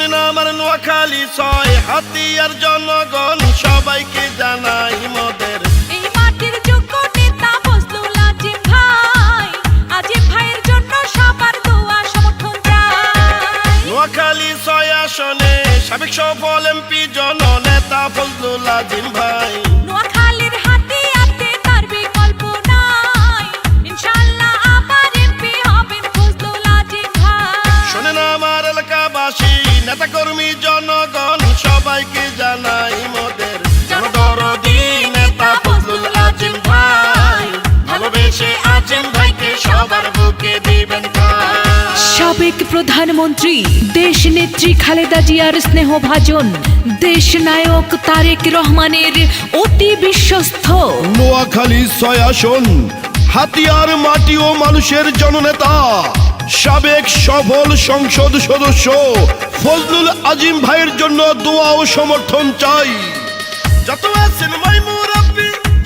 শোনেন আমার নোয়াখালী ছয় হাতিয়ার জনগণ সবাইকে জানাই মদের নোয়াখালী ছয় আসনে সাবেক সফল এমপি জননেতা ফজলুল আজিম কর্মী জনগণ সবাইকে জানাই মদের। জনদরদি নেতা ফজলুল আজিম ভাই ভালোবেসে ভাইকে সবার বুকে দিবেন সাবেক প্রধানমন্ত্রী দেশ নেত্রী খালেদা জিয়ার স্নেহভাজন দেশ নায়ক তারেক রহমানের অতি বিশ্বস্ত। নোয়াখালী ছয় আসন হাতিয়ার মাটি ও মানুষের জননেতা। সাবেক সফল সংসদ সদস্য ফজলুল আজিম ভাইয়ের জন্য দোয়া ও সমর্থন চাই। যত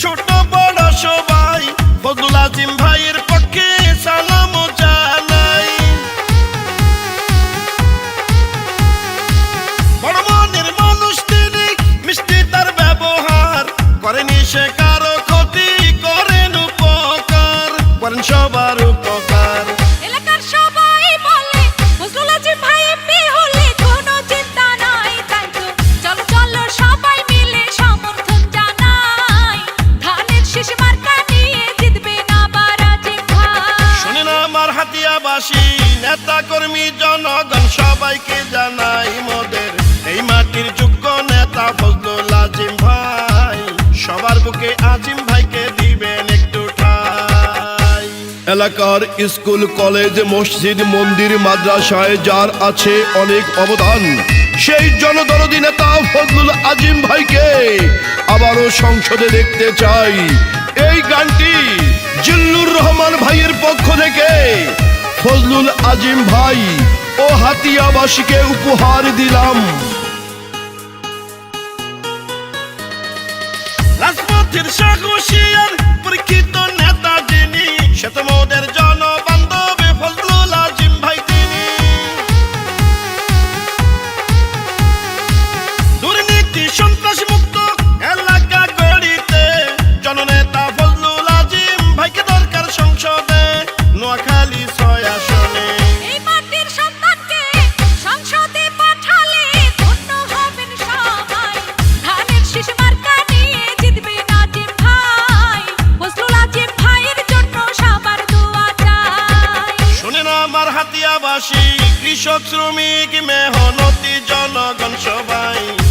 ছোট বড় সবাই, ফজলুল আজিম ভাইয়ের পক্ষে সালাম জানাই। বড় মনের মানুষ তিনি, মিষ্টি তার ব্যবহার, করেনি সে কারও ক্ষতি, করেন উপকার। করেন সবার হাতিয়াবাসী নেতা কর্মী জনগণ সবাইকে জানাই মোদের। এই মাটির যোগ্য নেতা ফজলুল আজিম ভাই, সবার বুকে আজিম ভাইকে দিবেন একটু ঠাই। এলাকার স্কুল, কলেজ, মসজিদ, মন্দির, মাদ্রাসায় যার আছে অনেক অবদান, সেই জনদরদি নেতা ফজলুল আজিম ভাইকে আবারও সংসদে দেখতে চাই। এই গানটি জিল্লুর রহমান ভাইয়ের পক্ষ থেকে ফজলুল আজিম ভাই ও হাতিয়াবাসীকে উপহার দিলাম। কৃষক শ্রমিক মেহনতি জনগণ সবাই।